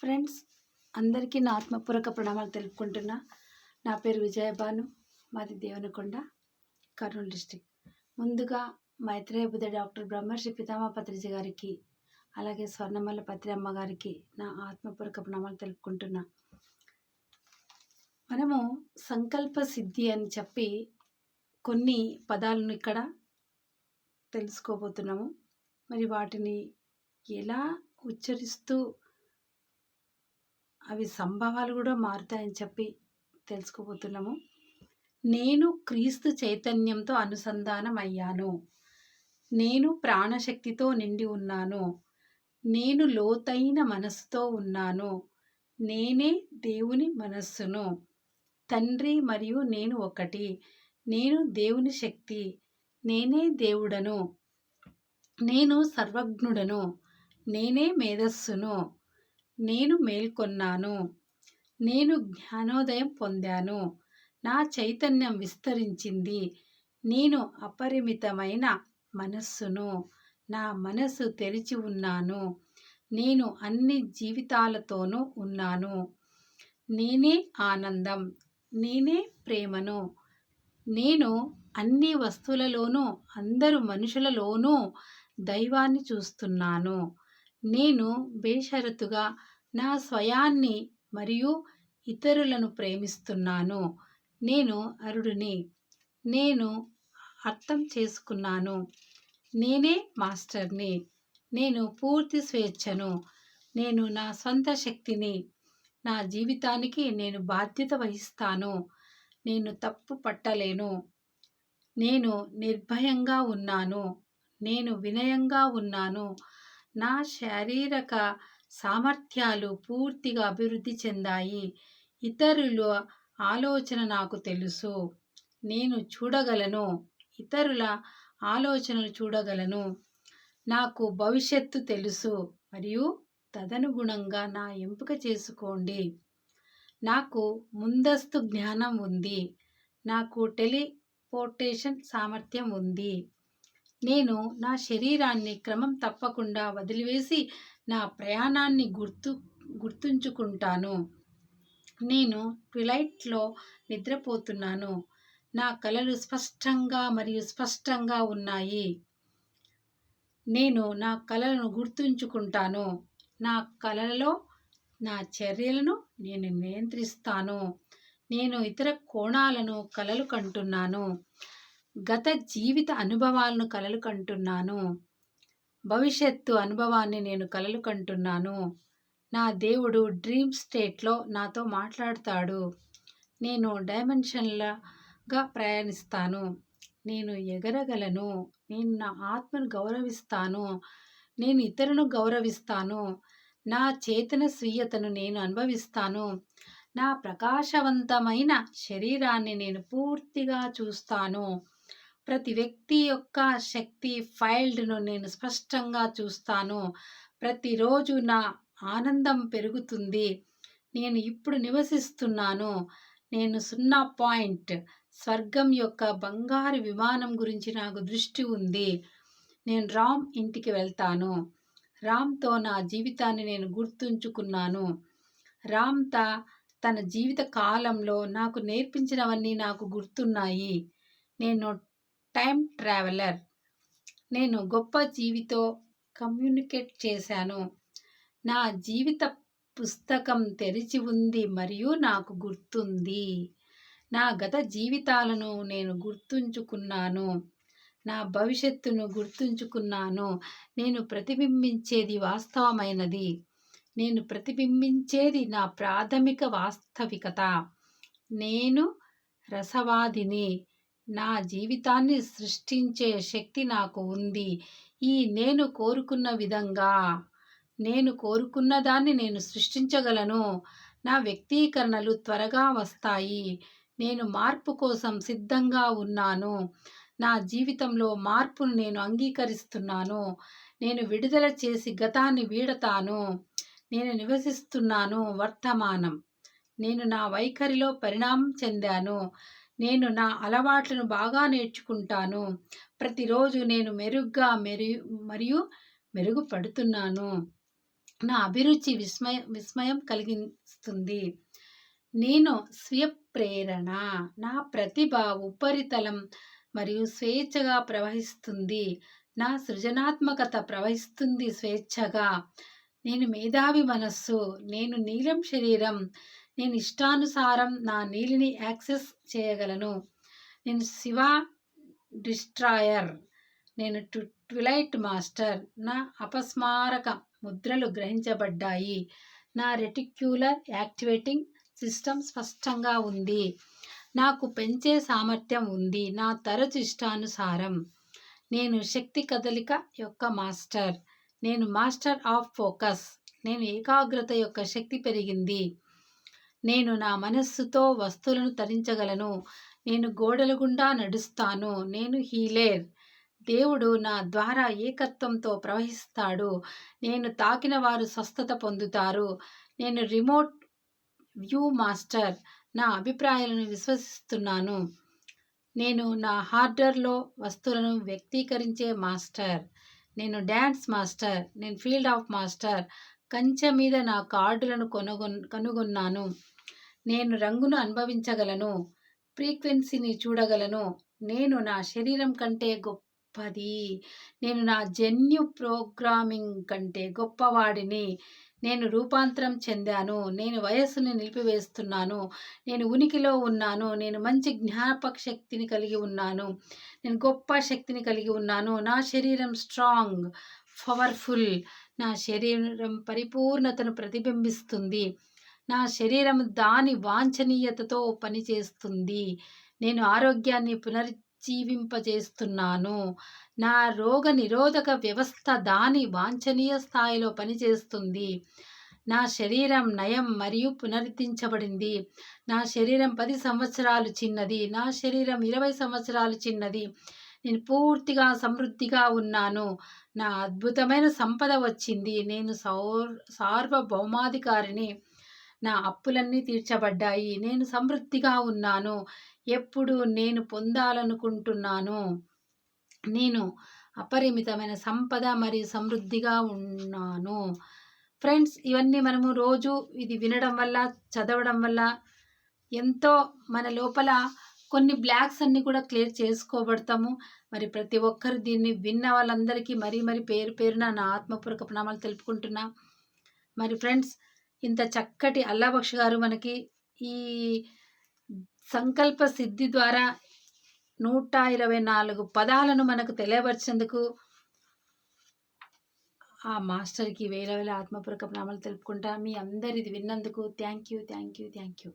Friends అందరికీ నా ఆత్మపూర్వక ప్రణామాలు తెలుపుకుంటున్నా. నా పేరు విజయభాను మాది దేవనకొండ కర్నూలు డిస్టిక్ ముందుగా మైత్రేయ బుద్ధ డాక్టర్ బ్రహ్మర్షి పితామా పత్రిజీ గారికి అలాగే స్వర్ణమల్ల పత్రి అమ్మ గారికి నా ఆత్మపూర్వక ప్రణామాలు తెలుపుకుంటున్నా. మనము సంకల్ప సిద్ధి అని చెప్పి కొన్ని పదాలను ఇక్కడ తెలుసుకోబోతున్నాము. మరి వాటిని ఎలా ఉచ్చరిస్తూ అవి సంభవాలు కూడా మారుతాయని చెప్పి తెలుసుకోబోతున్నాము. నేను క్రీస్తు చైతన్యంతో అనుసంధానం అయ్యాను నేను ప్రాణశక్తితో నిండి ఉన్నాను. నేను లోతైన మనస్సుతో ఉన్నాను. నేనే దేవుని మనస్సును. తండ్రి మరియు నేను ఒకటి. నేను దేవుని శక్తి. నేనే దేవుడను. నేను సర్వజ్ఞుడను. నేనే మేధస్సును. నేను మేల్కొన్నాను. నేను జ్ఞానోదయం పొందాను. నా చైతన్యం విస్తరించింది. నేను అపరిమితమైన మనస్సును నా మనస్సు తెరిచి ఉన్నాను. నేను అన్ని జీవితాలతోనూ ఉన్నాను. నేనే ఆనందం. నేనే ప్రేమను. నేను అన్ని వస్తువులలోనూ అందరు మనుషులలోనూ దైవాన్ని చూస్తున్నాను. నేను బేషరతుగా నా స్వయాన్ని మరియు ఇతరులను ప్రేమిస్తున్నాను. నేను అరుడిని. నేను అర్థం చేసుకున్నాను. నేనే మాస్టర్ని. నేను పూర్తి స్వేచ్ఛను. నేను నా సొంత శక్తిని. నా జీవితానికి నేను బాధ్యత వహిస్తాను. నేను తప్పు పట్టలేను. నేను నిర్భయంగా ఉన్నాను. నేను వినయంగా ఉన్నాను. నా శారీరక సామర్థ్యాలు పూర్తిగా అభివృద్ధి చెందాయి. ఇతరుల ఆలోచన నాకు తెలుసు. నేను చూడగలను. ఇతరుల ఆలోచనలు చూడగలను. నాకు భవిష్యత్తు తెలుసు. మరియు తదనుగుణంగా నా ఎంపిక చేసుకోండి. నాకు ముందస్తు జ్ఞానం ఉంది. నాకు టెలిపోర్టేషన్ సామర్థ్యం ఉంది. నేను నా శరీరాన్ని క్రమం తప్పకుండా వదిలివేసి నా ప్రయాణాన్ని గుర్తు గుర్తుంచుకుంటాను. నేను ట్విలైట్లో నిద్రపోతున్నాను. నా కలలు స్పష్టంగా మరియు స్పష్టంగా ఉన్నాయి. నేను నా కళలను గుర్తుంచుకుంటాను. నా కళలలో నా చర్యలను నేను నియంత్రిస్తాను. నేను ఇతర కోణాలను కలలు కంటున్నాను. గత జీవిత అనుభవాలను కలలు కంటున్నాను. భవిష్యత్తు అనుభవాన్ని నేను కలలు కంటున్నాను నా దేవుడు డ్రీమ్ స్టేట్లో నాతో మాట్లాడతాడు. నేను డైమెన్షన్లగా ప్రయాణిస్తాను. నేను ఎగరగలను. నేను నా ఆత్మను గౌరవిస్తాను. నేను ఇతరులను గౌరవిస్తాను. నా చేతన స్వీయతను నేను అనుభవిస్తాను. నా ప్రకాశవంతమైన శరీరాన్ని నేను పూర్తిగా చూస్తాను. ప్రతి వ్యక్తి యొక్క శక్తి ఫైల్డ్ను నేను స్పష్టంగా చూస్తాను. ప్రతిరోజు నా ఆనందం పెరుగుతుంది. నేను ఇప్పుడు నివసిస్తున్నాను. నేను సున్నా పాయింట్ స్వర్గం యొక్క బంగారు విమానం గురించి నాకు దృష్టి ఉంది. నేను రామ్ ఇంటికి వెళ్తాను. రామ్తో నా జీవితాన్ని నేను గుర్తుంచుకున్నాను. రామ్ తా తన జీవిత కాలంలో నాకు నేర్పించినవన్నీ నాకు గుర్తున్నాయి. నేను టైం ట్రావెలర్. నేను గొప్ప జీవితో కమ్యూనికేట్ చేశాను. నా జీవిత పుస్తకం తెరిచి ఉంది మరియు నాకు గుర్తుంది. నా గత జీవితాలను నేను గుర్తుంచుకున్నాను. నా భవిష్యత్తును గుర్తుంచుకున్నాను. నేను ప్రతిబింబించేది వాస్తవమైనది. నేను ప్రతిబింబించేది నా ప్రాథమిక వాస్తవికత. నేను రసవాదిని. నా జీవితాన్ని సృష్టించే శక్తి నాకు ఉంది. ఈ నేను కోరుకున్న విధంగా నేను కోరుకున్న దాన్ని నేను సృష్టించగలను. నా వ్యక్తీకరణలు త్వరగా వస్తాయి. నేను మార్పు కోసం సిద్ధంగా ఉన్నాను. నా జీవితంలో మార్పును నేను అంగీకరిస్తున్నాను. నేను విడుదల చేసి గతాన్ని వీడతాను. నేను నివసిస్తున్నాను వర్తమానం. నేను నా వైఖరిలో పరిణామం చెందాను. నేను నా అలవాట్లను బాగా నేర్చుకుంటాను. ప్రతిరోజు నేను మెరుగ్గా మెరు మరియు మెరుగుపడుతున్నాను. నా అభిరుచి విస్మయ విస్మయం కలిగిస్తుంది. నేను స్వీయ ప్రేరణ నా ప్రతిభ ఉపరితలం మరియు స్వేచ్ఛగా ప్రవహిస్తుంది. నా సృజనాత్మకత ప్రవహిస్తుంది స్వేచ్ఛగా. నేను మేధావి మనస్సు నేను నీలం శరీరం నేను ఇష్టానుసారం నా నీలిని యాక్సెస్ చేయగలను. నేను శివ డిస్ట్రాయర్. నేను టు ట్విలైట్ మాస్టర్. నా అపస్మారక ముద్రలు గ్రహించబడ్డాయి. నా రెటిక్యులర్ యాక్టివేటింగ్ సిస్టమ్ స్పష్టంగా ఉంది. నాకు పెంచే సామర్థ్యం ఉంది. నా తరచు ఇష్టానుసారం. నేను శక్తి కదలిక యొక్క మాస్టర్. నేను మాస్టర్ ఆఫ్ ఫోకస్. నేను ఏకాగ్రత యొక్క శక్తి పెరిగింది. నేను నా మనస్సుతో వస్తువులను తరించగలను. నేను గోడల గుండా నడుస్తాను. నేను హీలేర్. దేవుడు నా ద్వారా ఏకత్వంతో ప్రవహిస్తాడు. నేను తాకిన వారు స్వస్థత పొందుతారు. నేను రిమోట్ వ్యూ మాస్టర్. నా అభిప్రాయాలను విశ్వసిస్తున్నాను. నేను నా హార్డర్లో వస్తువులను వ్యక్తీకరించే మాస్టర్. నేను డ్యాన్స్ మాస్టర్. నేను ఫీల్డ్ ఆఫ్ మాస్టర్. కంచె మీద నా కార్డులను కొనుగొ కనుగొన్నాను. నేను రంగును అనుభవించగలను ఫ్రీక్వెన్సీని చూడగలను. నేను నా శరీరం కంటే గొప్పది. నేను నా జన్యు ప్రోగ్రామింగ్ కంటే గొప్పవాడిని. నేను రూపాంతరం చెందాను. నేను వయస్సుని నిలిపివేస్తున్నాను. నేను ఉనికిలో ఉన్నాను. నేను మంచి జ్ఞాపక శక్తిని కలిగి ఉన్నాను. నేను గొప్ప శక్తిని కలిగి ఉన్నాను. నా శరీరం స్ట్రాంగ్ పవర్ఫుల్. నా శరీరం పరిపూర్ణతను ప్రతిబింబిస్తుంది. నా శరీరం దాని వాంఛనీయతతో పనిచేస్తుంది నేను ఆరోగ్యాన్ని పునరుజ్జీవింపజేస్తున్నాను. నా రోగ నిరోధక వ్యవస్థ దాని వాంఛనీయ స్థాయిలో పనిచేస్తుంది నా శరీరం నయం మరియు పునరుద్ధరించబడింది. నా శరీరం పది సంవత్సరాలు చిన్నది. నా శరీరం ఇరవై సంవత్సరాలు చిన్నది. నేను పూర్తిగా సమృద్ధిగా ఉన్నాను. నా అద్భుతమైన సంపద వచ్చింది. నేను సౌర్ సార్వభౌమాధికారిని నా అప్పులన్నీ తీర్చబడ్డాయి. నేను సమృద్ధిగా ఉన్నాను. ఎప్పుడు నేను పొందాలనుకుంటున్నాను? నేను అపరిమితమైన సంపద మరియు సమృద్ధిగా ఉన్నాను. ఫ్రెండ్స్ ఇవన్నీ మనము రోజు ఇది వినడం వల్ల చదవడం వల్ల ఎంతో మన లోపల కొన్ని బ్లాక్స్ అన్నీ కూడా క్లియర్ చేసుకోబడతాము. మరి ప్రతి ఒక్కరు దీన్ని విన్న వాళ్ళందరికీ మరీ మరి పేరు పేరున నా ఆత్మపూర్వక ప్రణామాలు తెలుపుకుంటున్నా. మరి ఫ్రెండ్స్ ఇంత చక్కటి అల్లాబక్ష్ గారు మనకి ఈ సంకల్ప సిద్ధి ద్వారా నూట ఇరవై నాలుగు పదాలను మనకు తెలియపరిచేందుకు ఆ మాస్టర్కి వేల వేల ఆత్మపూర్వక ప్రణామాలు తెలుపుకుంటా. మీ అందరిది విన్నందుకు thank you thank you thank you.